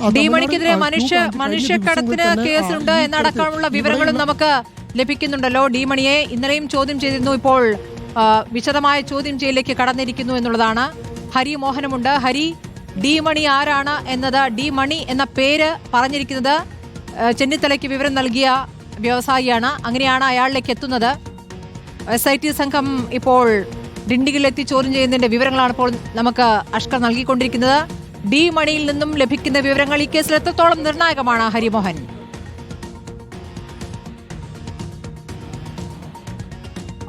D Tamil Nadu മണിക്കെതിരെ ആ, മനുഷ്യ മനുഷ്യക്കടത്തിന് കേസുണ്ട് എന്നടക്കമുള്ള വിവരങ്ങളും നമുക്ക് ലഭിക്കുന്നുണ്ടല്ലോ. ഡിമണിയെ ഇന്നലെയും ചോദ്യം ചെയ്തിരുന്നു. ഇപ്പോൾ വിശദമായ ചോദ്യം ചെയ്യലേക്ക് കടന്നിരിക്കുന്നു എന്നുള്ളതാണ് ഹരി മോഹനമുണ്ട്. ഹരി ഡി മണി ആരാണ് എന്നത്? ഡി മണി എന്ന പേര് പറഞ്ഞിരിക്കുന്നത് ചെന്നിത്തലയ്ക്ക് വിവരം നൽകിയ വ്യവസായിയാണ്. അങ്ങനെയാണ് അയാളിലേക്ക് എത്തുന്നത്. എസ് ഐ ടി സംഘം ഇപ്പോൾ ഡിണ്ടിഗിലെത്തി ചോദ്യം ചെയ്യുന്നതിന്റെ വിവരങ്ങളാണ് ഇപ്പോൾ നമുക്ക് അഷ്കർ നൽകിക്കൊണ്ടിരിക്കുന്നത്. ഡി മണിയിൽ നിന്നും ലഭിക്കുന്ന വിവരങ്ങൾ ഈ കേസിൽ എത്രത്തോളം നിർണായകമാണ് ഹരിമോഹൻ?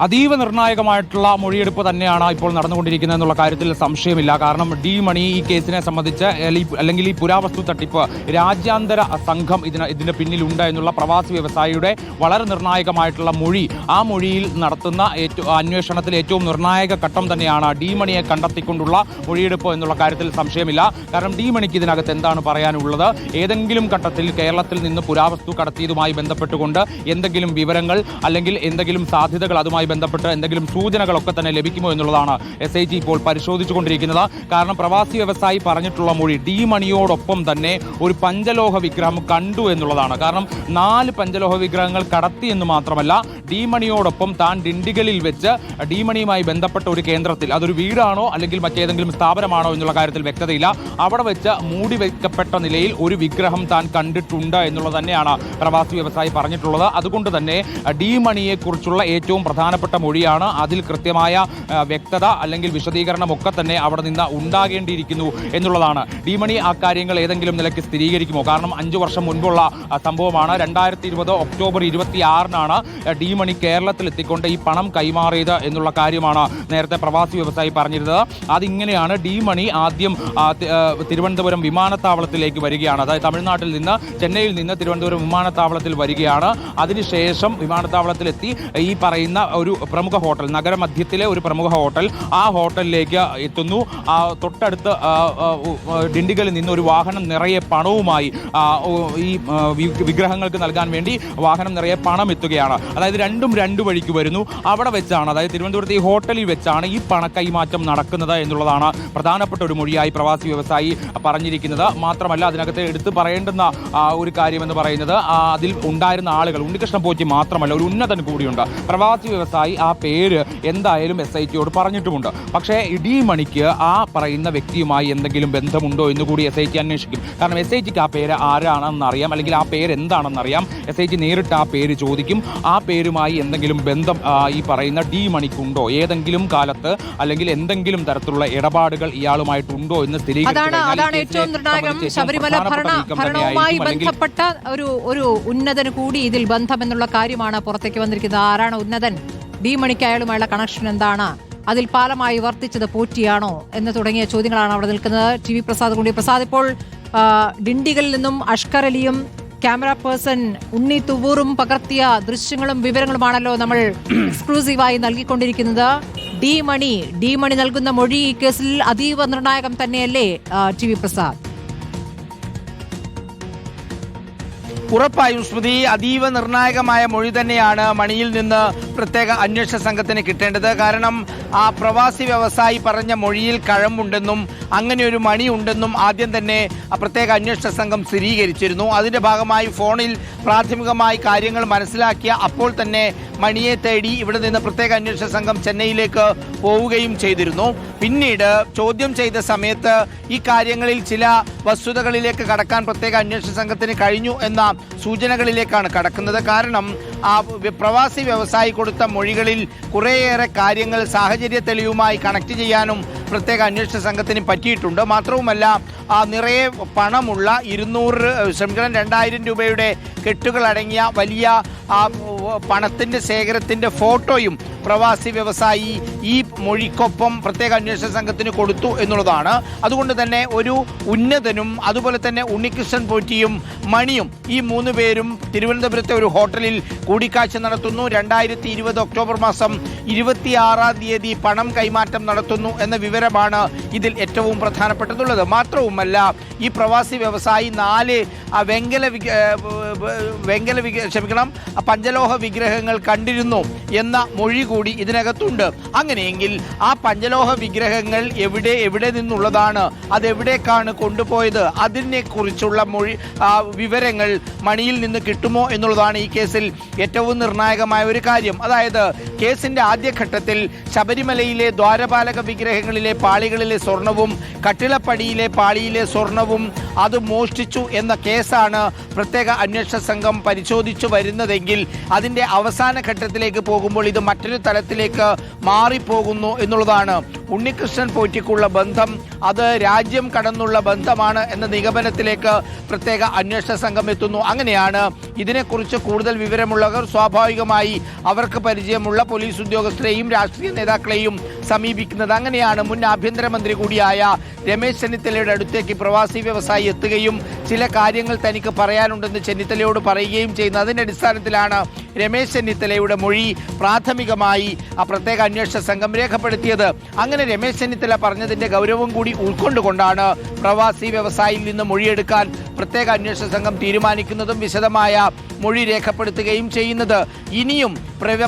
അതീവ നിർണായകമായിട്ടുള്ള മൊഴിയെടുപ്പ് തന്നെയാണ് ഇപ്പോൾ നടന്നുകൊണ്ടിരിക്കുന്നത് എന്നുള്ള കാര്യത്തിൽ സംശയമില്ല. കാരണം ഡി മണി ഈ കേസിനെ സംബന്ധിച്ച് അല്ലെങ്കിൽ ഈ പുരാവസ്തു തട്ടിപ്പ് രാജ്യാന്തര സംഘം ഇതിന് ഇതിന്റെ പിന്നിലുണ്ട് എന്നുള്ള പ്രവാസി വ്യവസായിയുടെ വളരെ നിർണായകമായിട്ടുള്ള മൊഴി ആ മൊഴിയിൽ നടത്തുന്ന ഏറ്റവും അന്വേഷണത്തിൽ ഏറ്റവും നിർണായക ഘട്ടം തന്നെയാണ് ഡി മണിയെ കണ്ടെത്തിക്കൊണ്ടുള്ള മൊഴിയെടുപ്പ് എന്നുള്ള കാര്യത്തിൽ സംശയമില്ല. കാരണം ഡി മണിക്ക് ഇതിനകത്ത് എന്താണ് പറയാനുള്ളത്? ഏതെങ്കിലും ഘട്ടത്തിൽ കേരളത്തിൽ നിന്ന് പുരാവസ്തു കടത്തിയതുമായി ബന്ധപ്പെട്ടുകൊണ്ട് എന്തെങ്കിലും വിവരങ്ങൾ അല്ലെങ്കിൽ എന്തെങ്കിലും സാധ്യതകൾ അതുമായി ബന്ധപ്പെട്ട് എന്തെങ്കിലും സൂചനകളൊക്കെ തന്നെ ലഭിക്കുമോ എന്നുള്ളതാണ് എസ് ഐ ടി ഇപ്പോൾ പരിശോധിച്ചുകൊണ്ടിരിക്കുന്നത്. കാരണം പ്രവാസി വ്യവസായി പറഞ്ഞിട്ടുള്ള മൊഴി ഡി മണിയോടൊപ്പം തന്നെ ഒരു പഞ്ചലോഹ വിഗ്രഹം കണ്ടു എന്നുള്ളതാണ്. കാരണം നാല് പഞ്ചലോഹ വിഗ്രഹങ്ങൾ കടത്തി എന്ന് മാത്രമല്ല ഡി മണിയോടൊപ്പം താൻ ഡിണ്ടിഗലിൽ വെച്ച് ഡി മണിയുമായി ബന്ധപ്പെട്ട ഒരു കേന്ദ്രത്തിൽ അതൊരു വീടാണോ അല്ലെങ്കിൽ മറ്റേതെങ്കിലും സ്ഥാപനമാണോ എന്നുള്ള കാര്യത്തിൽ വ്യക്തതയില്ല. അവിടെ വെച്ച് മൂടി വെക്കപ്പെട്ട നിലയിൽ ഒരു വിഗ്രഹം താൻ കണ്ടിട്ടുണ്ട് എന്നുള്ളത് തന്നെയാണ് പ്രവാസി വ്യവസായി പറഞ്ഞിട്ടുള്ളത്. അതുകൊണ്ട് തന്നെ ഡി മണിയെക്കുറിച്ചുള്ള ഏറ്റവും ഏറ്റവും പ്രധാനപ്പെട്ട മൊഴിയാണ്. അതിൽ കൃത്യമായ വ്യക്തത അല്ലെങ്കിൽ വിശദീകരണം ഒക്കെ തന്നെ അവിടെ നിന്ന് ഉണ്ടാകേണ്ടിയിരിക്കുന്നു എന്നുള്ളതാണ്. ഡിമണി ആ കാര്യങ്ങൾ ഏതെങ്കിലും നിലയ്ക്ക് സ്ഥിരീകരിക്കുമോ? കാരണം അഞ്ചു വർഷം മുൻപുള്ള സംഭവമാണ്. രണ്ടായിരത്തി ഇരുപത് ഒക്ടോബർ ഇരുപത്തി ആറിനാണ് ഡിമണി കേരളത്തിൽ എത്തിക്കൊണ്ട് ഈ പണം കൈമാറിയത് എന്നുള്ള കാര്യമാണ് നേരത്തെ പ്രവാസി വ്യവസായി പറഞ്ഞിരുന്നത്. അതിങ്ങനെയാണ് ഡിമണി ആദ്യം തിരുവനന്തപുരം വിമാനത്താവളത്തിലേക്ക് വരികയാണ്. അതായത് തമിഴ്നാട്ടിൽ നിന്ന് ചെന്നൈയിൽ നിന്ന് തിരുവനന്തപുരം വിമാനത്താവളത്തിൽ വരികയാണ്. അതിനുശേഷം വിമാനത്താവളത്തിലെത്തി ഈ പറയുന്ന ഒരു പ്രമുഖ ഹോട്ടൽ നഗരമധ്യത്തിലെ ഒരു പ്രമുഖ ഹോട്ടൽ ആ ഹോട്ടലിലേക്ക് എത്തുന്നു. തൊട്ടടുത്ത് ഡിണ്ടിഗലിൽ നിന്ന് ഒരു വാഹനം നിറയെ പണവുമായി ഈ വിഗ്രഹങ്ങൾക്ക് നൽകാൻ വേണ്ടി വാഹനം നിറയെ പണം എത്തുകയാണ്. അതായത് രണ്ടും രണ്ടു വഴിക്ക് വരുന്നു. അവിടെ വെച്ചാണ് അതായത് തിരുവനന്തപുരത്ത് ഈ ഹോട്ടലിൽ വെച്ചാണ് ഈ പണക്കൈമാറ്റം നടക്കുന്നത് എന്നുള്ളതാണ് പ്രധാനപ്പെട്ട ഒരു മൊഴിയായി പ്രവാസി വ്യവസായി പറഞ്ഞിരിക്കുന്നത്. മാത്രമല്ല അതിനകത്ത് എടുത്തു പറയേണ്ടുന്ന ഒരു കാര്യമെന്ന് പറയുന്നത് അതിൽ ഉണ്ടായിരുന്ന ആളുകൾ ഉണ്ണികൃഷ്ണൻ പോറ്റി മാത്രമല്ല ഒരു ഉന്നതൻ കൂടിയുണ്ട്. പ്രവാസി വ്യവസായി ആ പേര് എന്തായാലും എസ് ഐ ടിയോട് പറഞ്ഞിട്ടുമുണ്ട്. പക്ഷേ ഇടീ മണിക്ക് ആ പറയുന്ന വ്യക്തിയുമായി എന്തെങ്കിലും ബന്ധമുണ്ടോ എന്ന് കൂടി എസ് ഐ ടി അന്വേഷിക്കും. കാരണം എസ് ഐ ടിക്ക് ആ പേര് ആരാണെന്ന് അറിയാം അല്ലെങ്കിൽ ആ പേര് എന്താണെന്ന് അറിയാം എസ് ഐ ടി നേരിട്ട് ആ പേര് ചോദിക്കും. ആ പേരുമായി എന്തെങ്കിലും ബന്ധം ഈ പറയുന്ന ഡി മണിക്കുണ്ടോ? ഏതെങ്കിലും കാലത്ത് അല്ലെങ്കിൽ എന്തെങ്കിലും തരത്തിലുള്ള ഇടപാടുകൾ ഇയാളുമായിട്ടുണ്ടോ എന്ന് സ്ഥിരീകരിക്കും ശബരിമല ഭരണവുമായി ബന്ധപ്പെട്ട ഒരു ഒരു ഉന്നതന് കൂടി ഇതിൽ ബന്ധമെന്നുള്ള കാര്യമാണ് പുറത്തേക്ക് വന്നിരിക്കുന്നത്. ആരാണ് ഉന്നതൻ? ഡി മണിക്ക് അയാളുമായുള്ള കണക്ഷൻ എന്താണ്? അതിൽ പാലമായി വർത്തിച്ചത് പോറ്റിയാണോ? എന്ന് തുടങ്ങിയ ചോദ്യങ്ങളാണ് അവിടെ നിൽക്കുന്നത്. ടി വി പ്രസാദ് കൂടി. പ്രസാദ് ഇപ്പോൾ ഡിണ്ടികളിൽ നിന്നും അഷ്കർ അലിയും ക്യാമറ പേഴ്സൺ ഉണ്ണി തുവൂറും പകർത്തിയ ദൃശ്യങ്ങളും വിവരങ്ങളുമാണല്ലോ നമ്മൾ എക്സ്ക്ലൂസീവായി നൽകിക്കൊണ്ടിരിക്കുന്നത്. ഡി മണി ഡി മണി നൽകുന്ന മൊഴി ഈ കേസിൽ അതീവ നിർണായകം തന്നെയല്ലേ? T V Prasad. ഉറപ്പായും സ്മൃതി അതീവ നിർണായകമായ മൊഴി തന്നെയാണ് മണിയിൽ നിന്ന് പ്രത്യേക അന്വേഷണ സംഘത്തിന് കിട്ടേണ്ടത്. കാരണം ആ പ്രവാസി വ്യവസായി പറഞ്ഞ മൊഴിയിൽ കഴമ്പുണ്ടെന്നും അങ്ങനെ ഒരു മണി ഉണ്ടെന്നും ആദ്യം തന്നെ ആ പ്രത്യേക അന്വേഷണ സംഘം സ്ഥിരീകരിച്ചിരുന്നു. അതിന്റെ ഭാഗമായി ഫോണിൽ പ്രാഥമികമായി കാര്യങ്ങൾ മനസ്സിലാക്കിയ അപ്പോൾ തന്നെ മണിയെ തേടി ഇവിടെ നിന്ന് പ്രത്യേക അന്വേഷണ സംഘം ചെന്നൈയിലേക്ക് പോവുകയും ചെയ്തിരുന്നു. പിന്നീട് ചോദ്യം ചെയ്ത സമയത്ത് ഈ കാര്യങ്ങളിൽ ചില വസ്തുതകളിലേക്ക് കടക്കാൻ പ്രത്യേക അന്വേഷണ സംഘത്തിന് കഴിഞ്ഞു എന്ന സൂചനകളിലേക്കാണ് കടക്കുന്നത്. കാരണം ആ പ്രവാസി വ്യവസായി കൊടുത്ത മൊഴികളിൽ കുറേയേറെ കാര്യങ്ങൾ സാഹചര്യ തെളിവുമായി കണക്ട് ചെയ്യാനും പ്രത്യേക അന്വേഷണ സംഘത്തിന് പറ്റിയിട്ടുണ്ട്. മാത്രവുമല്ല ആ നിറയെ പണമുള്ള ഇരുന്നൂറ് ക്ഷമിക്കണം രണ്ടായിരം രൂപയുടെ കെട്ടുകളടങ്ങിയ വലിയ ആ പണത്തിന്റെ ശേഖരത്തിന്റെ ഫോട്ടോയും പ്രവാസി വ്യവസായി ഈ മൊഴിക്കൊപ്പം പ്രത്യേക അന്വേഷണ സംഘത്തിന് കൊടുത്തു എന്നുള്ളതാണ്. അതുകൊണ്ട് തന്നെ ഒരു ഉന്നതനും അതുപോലെ തന്നെ ഉണ്ണികൃഷ്ണൻ പോറ്റിയും മണിയും ഈ മൂന്ന് പേരും തിരുവനന്തപുരത്തെ ഒരു ഹോട്ടലിൽ കൂടിക്കാഴ്ച നടത്തുന്നു. രണ്ടായിരത്തി ഇരുപത് ഒക്ടോബർ മാസം ഇരുപത്തിയാറാം തീയതി പണം കൈമാറ്റം നടത്തുന്നു എന്ന വിവരമാണ് ഇതിൽ ഏറ്റവും പ്രധാനപ്പെട്ടതുള്ളത്. മാത്രവുമല്ല ഈ പ്രവാസി വ്യവസായി നാല് വെങ്കല വെങ്കല ക്ഷമിക്കണം പഞ്ചലോഹ വിഗ്രഹങ്ങൾ കണ്ടിരുന്നു എന്ന മൊഴി കൂടി ഇതിനകത്തുണ്ട്. അങ്ങനെയെങ്കിൽ ആ പഞ്ചലോഹ വിഗ്രഹങ്ങൾ എവിടെ എവിടെ നിന്നുള്ളതാണ് അതെവിടേക്കാണ് കൊണ്ടുപോയത് അതിനെ കുറിച്ചുള്ള മൊഴി വിവരങ്ങൾ മണിയിൽ നിന്ന് കിട്ടുമോ എന്നുള്ളതാണ് ഈ കേസിൽ ഏറ്റവും നിർണായകമായ ഒരു കാര്യം. അതായത് കേസിന്റെ ആദ്യഘട്ടത്തിൽ ശബരിമലയിലെ ദ്വാരപാലക വിഗ്രഹങ്ങളിലെ പാളികളിലെ സ്വർണവും കട്ടിളപ്പടിയിലെ പാളിയിലെ സ്വർണവും അത് മോഷ്ടിച്ചു എന്ന കേസാണ് പ്രത്യേക അന്വേഷണ സംഘം പരിശോധിച്ചു വരുന്നതെങ്കിൽ അതിന്റെ അവസാന ഘട്ടത്തിലേക്ക് പോകുമ്പോൾ ഇത് മറ്റൊരു തലത്തിലേക്ക് മാറിപ്പോകുന്നു എന്നുള്ളതാണ്. ഉണ്ണികൃഷ്ണൻ പോറ്റിക്കുള്ള ബന്ധം അത് രാജ്യം കടന്നുള്ള ബന്ധമാണ് എന്ന നിഗമനത്തിലേക്ക് പ്രത്യേക അന്വേഷണ സംഘം എത്തുന്നു. അങ്ങനെയാണ് ഇതിനെക്കുറിച്ച് കൂടുതൽ വിവരമുള്ളവർ സ്വാഭാവികമായി അവർക്ക് പരിചയമുള്ള പോലീസ് ഉദ്യോഗസ്ഥരെയും രാഷ്ട്രീയ നേതാക്കളെയും സമീപിക്കുന്നത്. അങ്ങനെയാണ് മുൻ ആഭ്യന്തരമന്ത്രി കൂടിയായ രമേശ് ചെന്നിത്തലയുടെ അടുത്തേക്ക് പ്രവാസി വ്യവസായി എത്തുകയും ചില കാര്യങ്ങൾ തനിക്ക് പറയാനുണ്ടെന്ന് ചെന്നിത്തലയോട് പറയുകയും ചെയ്യുന്നു. അതിന്റെ അടിസ്ഥാനത്തിലാണ് രമേശ് ചെന്നിത്തലയുടെ മൊഴി പ്രാഥമികമായി ആ പ്രത്യേക അന്വേഷണ സംഘം രേഖപ്പെടുത്തിയത്. അങ്ങനെ രമേശ് ചെന്നിത്തല പറഞ്ഞതിന്റെ ഗൗരവം കൂടി ഉൾക്കൊണ്ടുകൊണ്ടാണ് പ്രവാസി വ്യവസായിയിൽ നിന്ന് മൊഴിയെടുക്കാൻ പ്രത്യേക അന്വേഷണ സംഘം തീരുമാനിക്കുന്നതും വിശദമായ മൊഴി രേഖപ്പെടുത്തുകയും ചെയ്യുന്നത്. ഇനിയും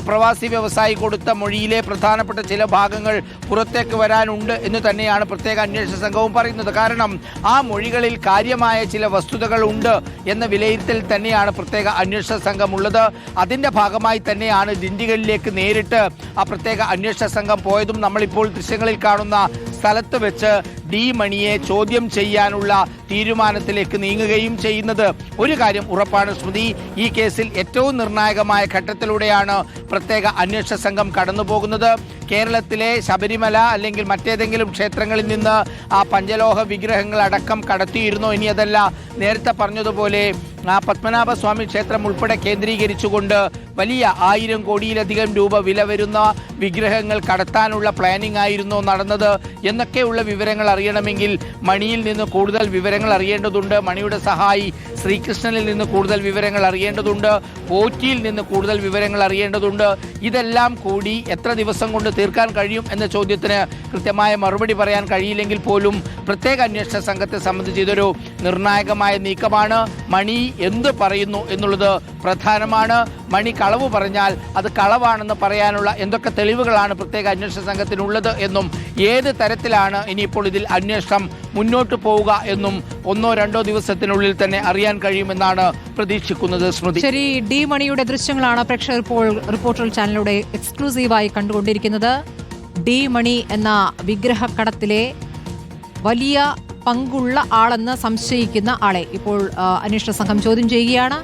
പ്രവാസി വ്യവസായി കൊടുത്ത മൊഴിയിലെ പ്രധാനപ്പെട്ട ചില ഭാഗങ്ങൾ പുറത്തേക്ക് വരാനുണ്ട് എന്ന് തന്നെയാണ് പ്രത്യേക അന്വേഷണ സംഘവും പറയുന്നത്. കാരണം ആ മൊഴികളിൽ കാര്യമായ ചില വസ്തുതകൾ ഉണ്ട് എന്ന വിലയിരുത്തൽ തന്നെയാണ് പ്രത്യേക അന്വേഷണ സംഘം ഉള്ളത് അതിന്റെ ഭാഗമായി തന്നെയാണ് ദിണ്ടികളിലേക്ക് നേരിട്ട് ആ പ്രത്യേക അന്വേഷണ സംഘം പോയതും നമ്മളിപ്പോൾ ദൃശ്യങ്ങളിൽ കാണുന്ന സ്ഥലത്ത് വെച്ച് ഡി മണിയെ ചോദ്യം ചെയ്യാനുള്ള തീരുമാനത്തിലേക്ക് നീങ്ങുകയും ചെയ്യുന്നത്. ഒരു കാര്യം ഉറപ്പാണ് സ്മൃതി ഈ കേസിൽ ഏറ്റവും നിർണായകമായ ഘട്ടത്തിലൂടെയാണ് പ്രത്യേക അന്വേഷണ സംഘം കടന്നുപോകുന്നത്. കേരളത്തിലെ ശബരിമല അല്ലെങ്കിൽ മറ്റേതെങ്കിലും ക്ഷേത്രങ്ങളിൽ നിന്ന് ആ പഞ്ചലോഹ വിഗ്രഹങ്ങൾ അടക്കം കടത്തിയിരുന്നോ. ഇനി അതല്ല നേരത്തെ പറഞ്ഞതുപോലെ ആ പത്മനാഭസ്വാമി ക്ഷേത്രം ഉൾപ്പെടെ കേന്ദ്രീകരിച്ചുകൊണ്ട് വലിയ ആയിരം കോടിയിലധികം രൂപ വില വരുന്ന വിഗ്രഹങ്ങൾ കടത്താനുള്ള പ്ലാനിംഗ് ആയിരുന്നു നടന്നത്. എന്നൊക്കെയുള്ള വിവരങ്ങൾ അറിയണമെങ്കിൽ മണിയിൽ നിന്ന് കൂടുതൽ വിവരങ്ങൾ അറിയേണ്ടതുണ്ട്. മണിയുടെ സഹായി ശ്രീകൃഷ്ണനിൽ നിന്ന് കൂടുതൽ വിവരങ്ങൾ അറിയേണ്ടതുണ്ട്. പോറ്റിയിൽ നിന്ന് കൂടുതൽ വിവരങ്ങൾ അറിയേണ്ടതുണ്ട്. ഇതെല്ലാം കൂടി എത്ര ദിവസം കൊണ്ട് തീർക്കാൻ കഴിയും എന്ന ചോദ്യത്തിന് കൃത്യമായ മറുപടി പറയാൻ കഴിയില്ലെങ്കിൽ പോലും പ്രത്യേക അന്വേഷണ സംഘത്തെ സംബന്ധിച്ച് ഇതൊരു നിർണായകമായ നീക്കമാണ്. മണി എന്ത് പറയുന്നു എന്നുള്ളത് പ്രധാനമാണ്. മണി കളവ് പറഞ്ഞാൽ അത് കളവാണെന്ന് പറയാനുള്ള എന്തൊക്കെ തെളിവുകളാണ് പ്രത്യേക അന്വേഷണ സംഘത്തിനുള്ളത് എന്നും ഏത് തരത്തിലാണ് ഇനിയിപ്പോൾ ഇതിൽ അന്വേഷണം മുന്നോട്ട് പോവുക എന്നും ഒന്നോ രണ്ടോ ദിവസത്തിനുള്ളിൽ തന്നെ അറിയാൻ കഴിയുമെന്നാണ് പ്രതീക്ഷിക്കുന്നത് സ്മൃതി. ശരി ഡി മണിയുടെ ദൃശ്യങ്ങളാണ് പ്രേക്ഷകർ ഇപ്പോൾ റിപ്പോർട്ടർ ചാനലിലൂടെ എക്സ്ക്ലൂസീവായി കണ്ടുകൊണ്ടിരിക്കുന്നത്. ഡി മണി എന്ന വിഗ്രഹക്കടത്തിലെ വലിയ പങ്കുള്ള ആളെന്ന് സംശയിക്കുന്ന ആളെ ഇപ്പോൾ അന്വേഷണ സംഘം ചോദ്യം ചെയ്യുകയാണ്.